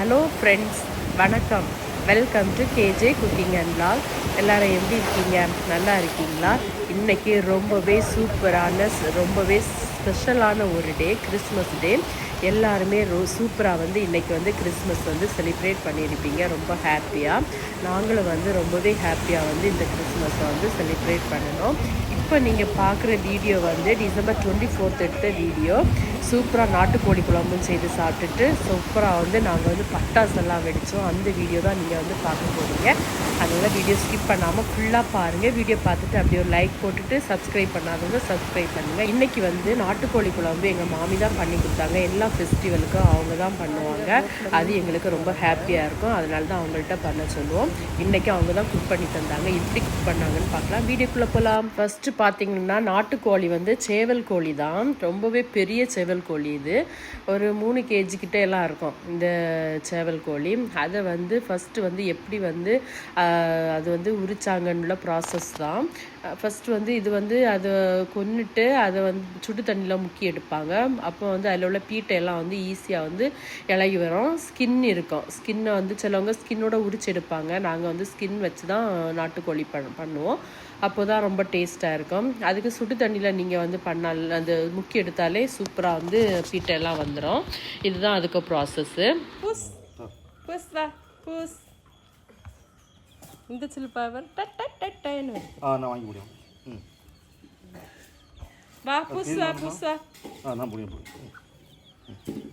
Hello friends வணக்கம். Welcome to KJ cooking and vlog. எல்லோரும் எப்படி இருக்கீங்க? நல்லா இருக்கீங்களா? இன்றைக்கி ரொம்பவே சூப்பரான ரொம்பவே ஸ்பெஷலான ஒரு டே கிறிஸ்மஸ் டே எல்லாருமே ரோ சூப்பராக வந்து இன்றைக்கி வந்து கிறிஸ்மஸ் வந்து செலிப்ரேட் பண்ணியிருப்பீங்க. ரொம்ப ஹாப்பியாக நாங்களும் வந்து ரொம்பவே ஹாப்பியாக வந்து இந்த கிறிஸ்மஸை வந்து செலிப்ரேட் பண்ணணும். இப்போ நீங்கள் பார்க்குற வீடியோ வந்து டிசம்பர் டுவெண்ட்டி ஃபோர்த் எடுத்த வீடியோ. சூப்பராக நாட்டுக்கோழி குழம்பும் செய்து சாப்பிட்டுட்டு சூப்பராக வந்து நாங்கள் வந்து பட்டாசெல்லாம் வெடித்தோம் அந்த வீடியோ தான் நீங்கள் வந்து பார்க்க போகிறீங்க அதனால் வீடியோ ஸ்கிப் பண்ணாமல் ஃபுல்லாக பாருங்கள் வீடியோ பார்த்துட்டு அப்படியே ஒரு லைக் போட்டுட்டு சப்ஸ்கிரைப் பண்ணாதவங்க சப்ஸ்கிரைப் பண்ணுங்கள் இன்றைக்கி வந்து நாட்டுக்கோழி குழம்பு எங்கள் மாமி தான் பண்ணி கொடுத்தாங்க. எல்லா ஃபெஸ்டிவலுக்கும் அவங்க தான் பண்ணுவாங்க. அது எங்களுக்கு ரொம்ப ஹாப்பியாக இருக்கும். அதனால தான் அவங்கள்ட்ட பண்ண சொல்லுவோம். இன்றைக்கி அவங்க தான் குக் பண்ணி தந்தாங்க. எப்படி குக் பண்ணாங்கன்னு பார்க்கலாம். வீடியோக்குள்ளே போகலாம் ஃபஸ்ட்டு பார்த்தீங்கன்னா நாட்டுக்கோழி வந்து சேவல் கோழி தான். ரொம்பவே பெரிய சேவல் கோழி இது. ஒரு மூணு கேஜி கிட்ட எல்லாம் இருக்கும் இந்த சேவல் கோழி. அதை வந்து ஃபஸ்ட்டு வந்து எப்படி வந்து அது வந்து உரிச்சாங்கன்னுள்ள ப்ராசஸ் தான். ஃபஸ்ட்டு வந்து இது வந்து அதை கொன்னுட்டு அதை வந்து சுடு தண்ணியில் முக்கி எடுப்பாங்க. அப்போ வந்து அதில் உள்ள பீட்டை எல்லாம் வந்து ஈஸியாக வந்து இலகி வரும். ஸ்கின் இருக்கும். ஸ்கின்னை வந்து சிலவங்க ஸ்கின்னோட உரிச்சு எடுப்பாங்க. நாங்கள் வந்து ஸ்கின் வச்சு தான் நாட்டுக்கோழி பண் பண்ணுவோம். அப்போ தான் ரொம்ப டேஸ்ட்டாக இருக்கும். அதுக்கு சுடு தண்ணியில் நீங்கள் வந்து பண்ணால் அந்த முக்கி எடுத்தாலே சூப்பராக வந்து பீட்டை எல்லாம் வந்துடும் இதுதான் அதுக்கு ப்ராசஸ்ஸு புஸ் புஸ் வா புஸ். இந்த சில்பாவர் டட் டட் டட் டன்னு ஆ நான் வாங்கி முடியும் ம். வா புஸ் வா புஸ் வா. ஆ நான் முடியும் முடியும்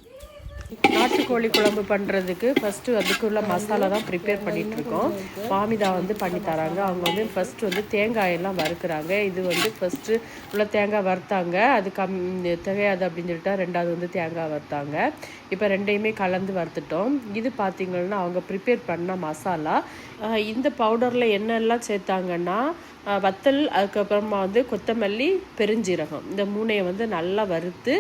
நாட்டுக்கோழி குழம்பு பண்ணுறதுக்கு ஃபஸ்ட்டு அதுக்குள்ள மசாலா தான் ப்ரிப்பேர் பண்ணிகிட்ருக்கோம் மாமிதா வந்து பண்ணி தராங்க. அவங்க வந்து ஃபஸ்ட்டு வந்து தேங்காயெல்லாம் வறுக்கிறாங்க. இது வந்து ஃபஸ்ட்டு உள்ள தேங்காய் வறுத்தாங்க. அது கம் தேவையாது அப்படின்னு சொல்லிட்டு ரெண்டாவது வந்து தேங்காய் வறுத்தாங்க. இப்போ ரெண்டையுமே கலந்து வறுத்துட்டோம். இது பார்த்திங்கன்னா அவங்க ப்ரிப்பேர் பண்ண மசாலா. இந்த பவுடரில் என்னெல்லாம் சேர்த்தாங்கன்னா வத்தல் அதுக்கப்புறமா வந்து கொத்தமல்லி பெருஞ்சீரகம். இந்த மூணையை வந்து நல்லா வறுத்து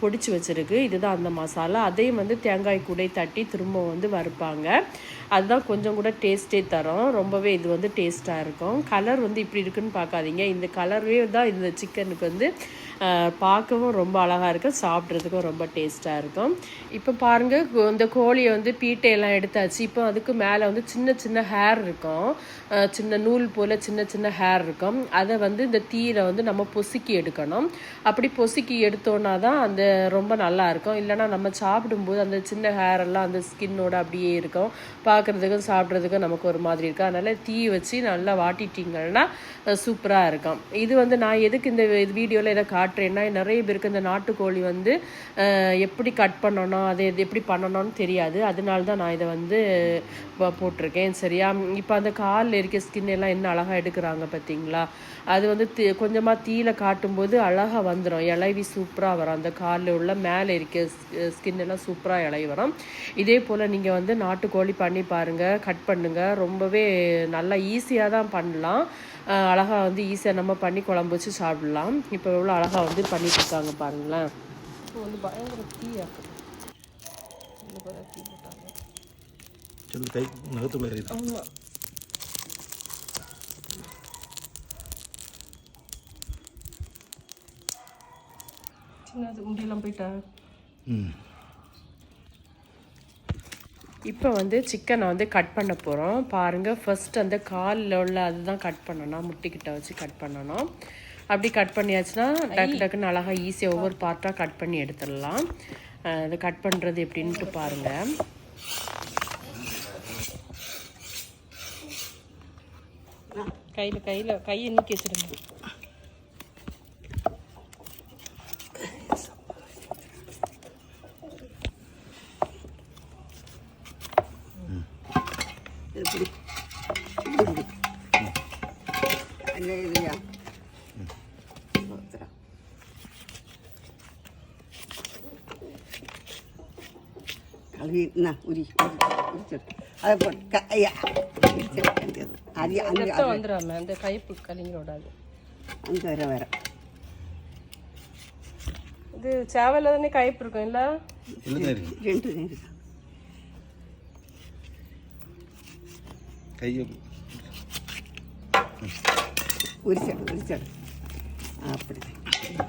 பொடிச்சு வச்சிருக்கு. இதுதான் அந்த மசாலா. அதையும் வந்து தேங்காய் கூடை தட்டி திரும்ப வந்து வறுப்பாங்க. அதுதான் கொஞ்சம் கூட டேஸ்ட்டே தரும். ரொம்பவே இது வந்து டேஸ்ட்டாக இருக்கும். கலர் வந்து இப்படி இருக்குன்னு பார்க்காதீங்க. இந்த கலரே தான் இந்த சிக்கனுக்கு வந்து பார்க்கவும் ரொம்ப அழகாக இருக்கும். சாப்பிட்றதுக்கும் ரொம்ப டேஸ்ட்டாக இருக்கும். இப்போ பாருங்கள் இந்த கோழியை வந்து பீட்டையெல்லாம் எடுத்தாச்சு. இப்போ அதுக்கு மேலே வந்து சின்ன சின்ன ஹேர் இருக்கும். சின்ன நூல் போல் சின்ன சின்ன ஹேர் இருக்கும். அதை வந்து இந்த தீயில வந்து நம்ம பொசுக்கி எடுக்கணும். அப்படி பொசுக்கி எடுத்தோன்னா தான் அந்த ரொம்ப நல்லா இருக்கும். இல்லைன்னா நம்ம சாப்பிடும்போது அந்த சின்ன ஹேர் எல்லாம் அந்த ஸ்கின்னோட அப்படியே இருக்கும். பா பார்க்குறதுக்கும் சாப்பிட்றதுக்கும் நமக்கு ஒரு மாதிரி இருக்கும் அதனால் தீ வச்சு நல்லா வாட்டிட்டிங்கன்னா சூப்பராக இருக்கும். இது வந்து நான் எதுக்கு இந்த வீடியோவில் இதை காட்டுறேன்னா நிறைய பேருக்கு இந்த நாட்டுக்கோழி வந்து எப்படி கட் பண்ணணும் அதை இது எப்படி பண்ணணும்னு தெரியாது. அதனால தான் நான் இதை வந்து போட்டிருக்கேன். சரியா? இப்போ அந்த காலில் இருக்க ஸ்கின் எல்லாம் என்ன அழகாக எடுக்கிறாங்க பார்த்தீங்களா அது வந்து தி- தீயில காட்டும்போது அழகாக வந்துடும் இலவி சூப்பராக வரும். அந்த காலில் உள்ள மேலே இருக்க ஸ்கின் எல்லாம் சூப்பராக இலவி வரும். இதே போல் நீங்கள் வந்து நாட்டுக்கோழி பண்ணி பாருங்க கட் பண்ணுங்க. ரொம்பவே நல்லா ஈஸியாக தான் பண்ணலாம். அஹ் அழகா வந்து ஈஸியாக நம்ம பண்ணி குழம்பு வச்சு சாப்பிடலாம். இப்போ எவ்வளோ அழகா வந்து பண்ணிட்டு இருக்காங்க பாருங்களேன். இப்போ வந்து பயங்கர தீயாக்கு தீ போட்டாங்க. கை நகத்துக்குள்ள சின்னது உண்டியெல்லாம் போயிட்டா? ம். இப்போ வந்து சிக்கனை வந்து கட் பண்ண போகிறோம் பாருங்கள் ஃபர்ஸ்ட் அந்த காலில் உள்ள அதுதான் கட் பண்ணணும். முட்டிக்கிட்ட வச்சு கட் பண்ணணும். அப்படி கட் பண்ணியாச்சுன்னா டக்கு டக்குன்னு அழகாக ஈஸியாக ஒவ்வொரு பார்ட்டாக கட் பண்ணி எடுத்துடலாம். அஹ் அது கட் பண்ணுறது எப்படின்ட்டு பாருங்கள் கையில் கையில் கையை நீக்கி வச்சுருங்க. கழுவி என்ன உரி உரிச்சிடு அதை போட்டு க ஐயா. உரிச்சிட வேண்டியது அது. அங்கே வந்துடாம அந்த கைப்பு கலிங்க விடாது. அங்கே வர வர இது சேவலில் தானே கைப்பு இருக்கும் இல்லை? இருக்கு. ரெண்டு நேரம் கையை உரிச்சிடு உரிச்சிடு அப்படி இந்த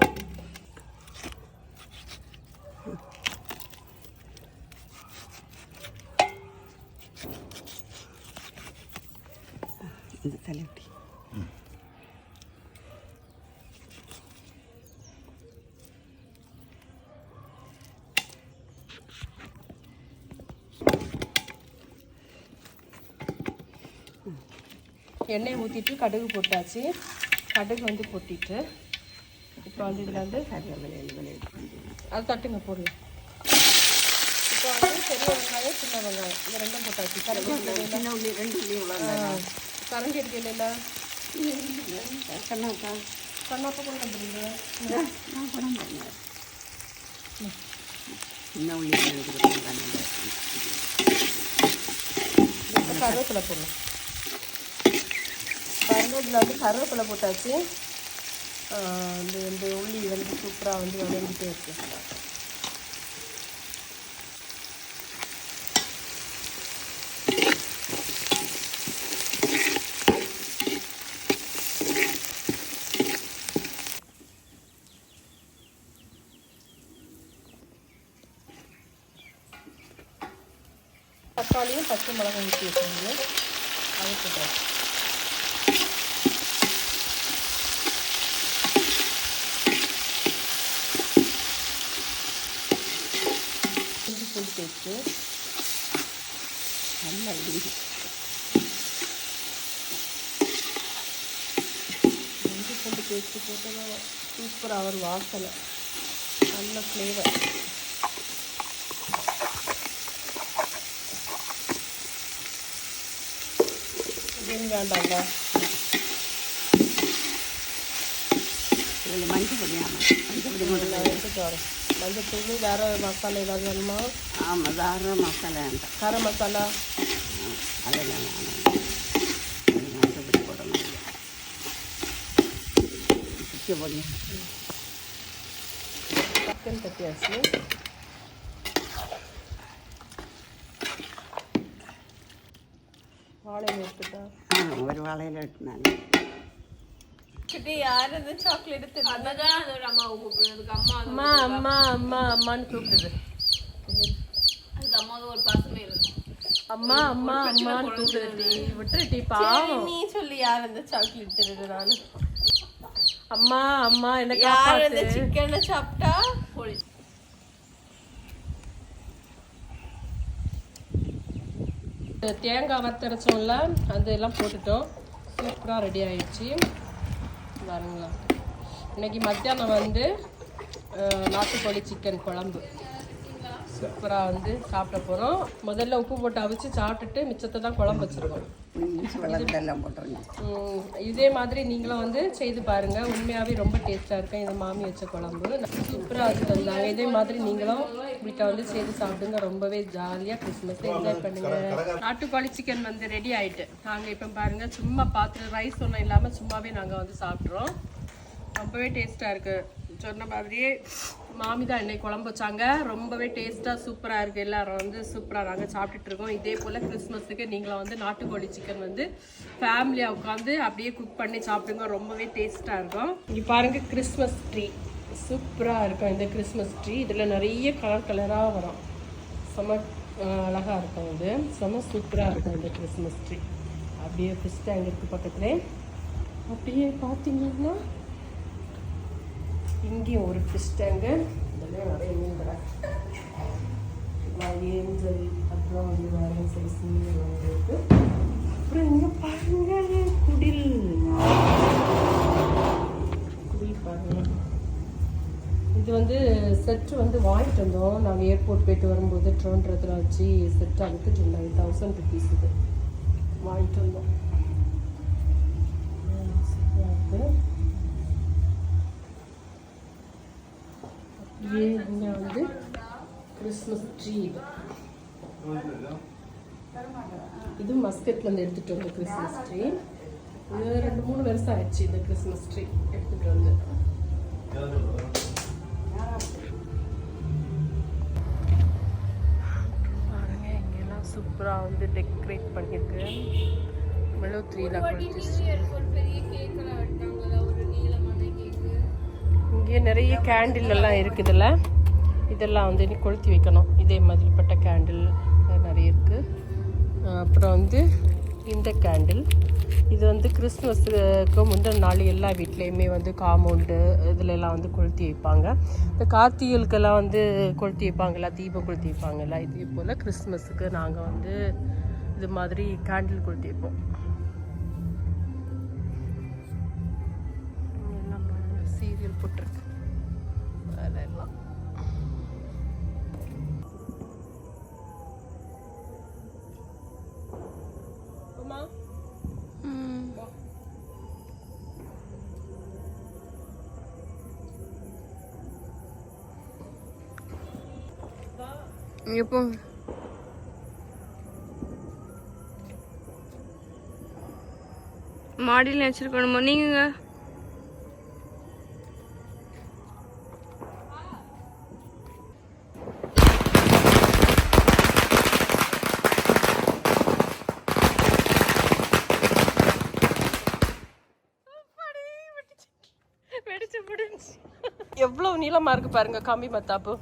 எண்ணெய் ஊற்றிட்டு கடுகு போட்டாச்சு. கடுகு வந்து கொட்டிட்டு இப்போ வந்து இதில் வந்து அது தட்டுங்க போடலாம் இப்போ வந்து பெரிய வெங்காயம் சின்ன வெங்காயம் இந்த ரெண்டும் போட்டாச்சு. கரண்டி கரண்டி அடிக்கல கண்ணாக்கா கண்ணாப்பா கொண்டு வந்துடுங்க சின்ன உள்ளி கருவேப்பிலை போடணும் வந்து இதில் வந்து கருவேப்பிலை போட்டாச்சு. ஆஹ் இந்த இந்த உள்ளி வந்து சூப்பராக வந்து வதங்கிட்டே இருக்கு. தக்காளியும் பச்சை மிளகாய் ஊற்றி வச்சுருங்க அது போட்டாச்சு. சூப்பராக வரும் வாசனை. நல்ல ஃப்ளேவர் இது வேண்டாம்ல இதில் மஞ்சள் பொடியாமல் மஞ்சள் பொடி நான் எடுத்துட்டு வரேன். மஞ்சள் தூள் வேறு மசாலா ஏதாவது வேணுமா? ஆமாம் வேறு மசாலா வேண்டாம். கர மசாலா. அதெல்லாம் வேணாம். மஞ்சள் பொடி போடணும். பொடி. சிக்கன் தட்டியாச்சு வாழை எடுத்துட்டா? ஒரு வாழையில் வெட்டினாங்க அம்மா அம்மா அம்மா அம்மான்னு கூப்பிடுது. அம்மா அம்மா அம்மான்னு கூப்பிடுது விட்டுருட்டி பாவம். நீ சொல்லி யார் அந்த சாக்லேட் திருடு நானு? அம்மா அம்மா என்ன யார் அந்த சிக்கனை சாப்பிட்டா போலி தேங்காய் வத்தரைச்சோம்ல அதெல்லாம் போட்டுட்டோம். சூப்பராக ரெடி ஆயிடுச்சு. பாருங்களா. இன்னைக்கு மத்தியானம் வந்து நாட்டுக்கோழி சிக்கன் குழம்பு. சூப்பராக வந்து சாப்பிட போகிறோம் முதல்ல உப்பு போட்டு அவிச்சு சாப்பிட்டுட்டு மிச்சத்தை தான் குழம்பு வச்சுருக்கோம். வெள்ளத்தெல்லாம் போட்டோங்க உம், இதே மாதிரி நீங்களும் வந்து செய்து பாருங்க. உண்மையாவே ரொம்ப டேஸ்டா இருக்கும் இந்த மாமி வச்ச குழம்பு. சூப்பரா அது தந்தாங்க இதே மாதிரி நீங்களும் வீட்டை வந்து செய்து சாப்பிடுங்க. ரொம்பவே ஜாலியா கிறிஸ்மஸ் என்ஜாய் பண்ணுங்க. நாட்டுக்கோழி சிக்கன் வந்து ரெடி ஆயிட்டு. நாங்க இப்ப பாருங்க சும்மா பாத்திரம் ரைஸ் ஒன்றும் இல்லாம சும்மாவே நாங்க வந்து சாப்பிட்றோம். ரொம்பவே டேஸ்டா இருக்கு. சொன்ன மாதிரியே மாமி தான் இன்னைக்கு குழம்பு வச்சாங்க. ரொம்பவே டேஸ்ட்டாக சூப்பராக இருக்குது எல்லாரும் வந்து சூப்பராக நாங்கள் சாப்பிட்டுட்டு இருக்கோம். இதே போல் கிறிஸ்மஸுக்கு நீங்களும் வந்து நாட்டுக்கோழி சிக்கன் வந்து ஃபேமிலியாக உட்காந்து அப்படியே குக் பண்ணி சாப்பிடுங்க. ரொம்பவே டேஸ்ட்டாக இருக்கும். இங்கே பாருங்கள் கிறிஸ்மஸ் ட்ரீ சூப்பராக இருக்கும் இந்த கிறிஸ்மஸ் ட்ரீ இதில் நிறைய கலர் கலராக வரும். செம அழகாக இருக்கும் இது. செம சூப்பராக இருக்கும் இந்த கிறிஸ்மஸ் ட்ரீ அப்படியே ஃபிஷ் டேங்க் இருக்குது பக்கத்துலேயே அப்படியே பார்த்தீங்கன்னா இங்கேயும் ஒரு ஃபிஷ் டேங்கு இதெல்லாம் நிறைய மீன் கடை ஏஞ்சல் அப்புறம் வந்து வேறு சைஸ் மீன் இருக்குது இருக்கு. அப்புறம் இங்கே பாருங்க குடில். குடில் பாருங்க. இது வந்து செட்டு வந்து வாங்கிட்டு வந்தோம். நாங்கள் ஏர்போர்ட் போயிட்டு வரும்போது ட்ரோன்றதுல வச்சு செட் வித்துட்டு இருந்தாங்க தௌசண்ட் ருபீஸ் இது. வாங்கிட்டு வந்தோம். இங்கே வந்து? கிறிஸ்மஸ் ட்ரீ இது இது மஸ்கட்லேருந்து எடுத்துகிட்டு வந்த கிறிஸ்மஸ் ட்ரீ இது ரெண்டு மூணு வருஷம் ஆயிடுச்சு இந்த கிறிஸ்மஸ் ட்ரீ எடுத்துகிட்டு வந்து. பாருங்க இங்கெல்லாம் சூப்பராக வந்து டெக்கரேட் பண்ணியிருக்கு. மெழு த்ரீல இங்கே நிறைய கேண்டில் எல்லாம் இருக்குதுல்ல? இதெல்லாம் வந்து இனி கொளுத்தி வைக்கணும். இதே மாதிரிப்பட்ட கேண்டில் நிறைய இருக்குது அப்புறம் வந்து இந்த கேண்டில் இது வந்து கிறிஸ்மஸுக்கு முந்தின நாள் எல்லா வீட்லேயுமே வந்து காம்பவுண்டு இதுலலாம் வந்து கொளுத்தி வைப்பாங்க. இந்த கார்த்திகளுக்கெல்லாம் வந்து கொளுத்தி வைப்பாங்கல்ல தீபம் கொளுத்தி வைப்பாங்கல்ல இதே போல் கிறிஸ்மஸுக்கு நாங்கள் வந்து இது மாதிரி கேண்டில் கொளுத்தி வைப்போம். எல்லாம் சீரியல் போட்டிருக்கு. இங்கே போங்க மாடியில் வச்சிருக்கணுமா நீங்க எவ்வளவு நீளமா இருக்கு பாருங்க கம்பி மத்தாப்பு.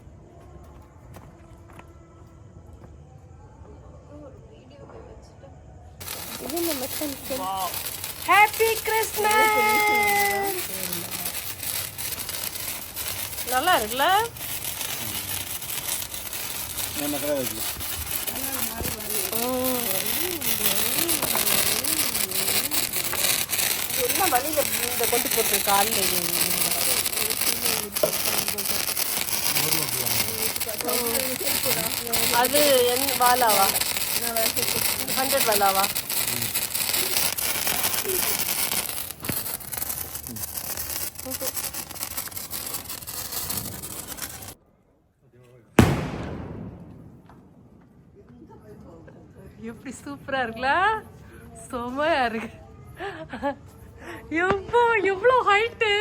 ஹாப்பி கிறிஸ்மஸ் நல்லா இருக்குல்ல? என்ன வழியில இந்த கொண்டு போட்டு காலில் அது என் வாலாவா? ஹண்ட்ரட் வாலாவா? எப்படி சூப்பரா இருக்குல்ல செமையா இருக்கு. எவ்வளோ எவ்வளோ ஹைட்டு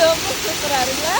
ரொம்ப சூப்பரா இருக்குல்ல